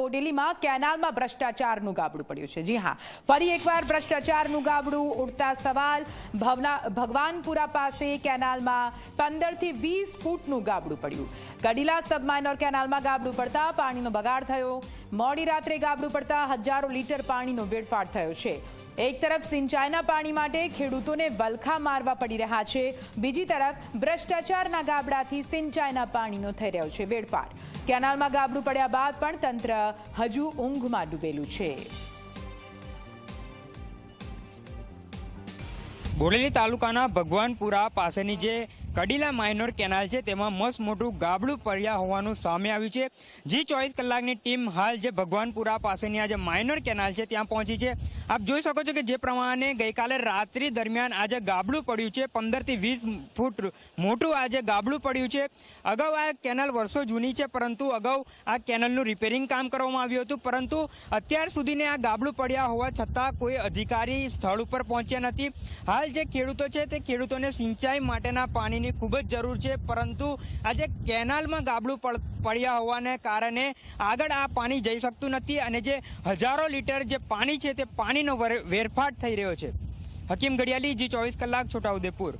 બોડેલીમાં કેનાલમાં ભ્રષ્ટાચારનું ગાબડું પડ્યું છે. જી હા. ફરી એકવાર ભ્રષ્ટાચારનું ગાબડું ઉડતા સવાલ. ભગવાનપુરા પાસે કેનાલમાં પંદરથી વીસ ફૂટનું ગાબડું પડ્યું. કડીલા સબમાઇનર કેનાલમાં ગાબડું પડતા પાણીનો બગાડ થયો. મોડી રાત્રે ગાબડું પડતા હજારો લીટર પાણીનો વેડફાટ થયો છે. એક તરફ સિંચાઈના પાણી માટે ખેડૂતોને વલખા મારવા પડી રહ્યા છે, બીજી તરફ ભ્રષ્ટાચારના ગાબડાથી સિંચાઈના પાણીનો થઈ રહ્યો છે વેડફાટ કેનાલમાં ગાબડું પડ્યા બાદ પણ તંત્ર હજુ ઊંઘમાં ડૂબેલું છે. બોડેલી તાલુકાના ભગવાનપુરા પાસેની જે કડીલા માઇનોર કેનાલ છે, તેમાં મસ્ત મોટું ગાબડું પડ્યા હોવાનું સામે આવ્યું છે. જી ચોવીસ કલાકની ટીમ હાલ જે ભગવાનપુરા પાસેની આ જે માઇનોર કેનાલ છે, ત્યાં પહોંચી છે. આપ જોઈ શકો છો કે જે પ્રમાણે ગઈકાલે રાત્રિ દરમિયાન આજે ગાબડું પડ્યું છે, પંદરથી વીસ ફૂટ મોટું આજે ગાબડું પડ્યું છે. અગાઉ આ કેનાલ વર્ષો જૂની છે, પરંતુ અગાઉ આ કેનાલનું રિપેરિંગ કામ કરવામાં આવ્યું હતું. પરંતુ અત્યાર સુધીને આ ગાબડું પડ્યા હોવા છતાં કોઈ અધિકારી સ્થળ ઉપર પહોંચ્યા નથી. હાલ જે ખેડૂતો છે તે ખેડૂતોને સિંચાઈ માટેના પાણીની ખૂબ જ જરૂર છે, પરંતુ આજે કેનાલમાં ગાબડું પડ- પડ્યા હોવાને કારણે આગળ આ પાણી જઈ શકતું નથી અને જે હજારો લીટર જે પાણી છે તે પાણીનો વર- વેરફાટ થઈ રહ્યો છે. હકીમ ઘડિયાલી જી ચોવીસ કલાક, છોટાઉદેપુર.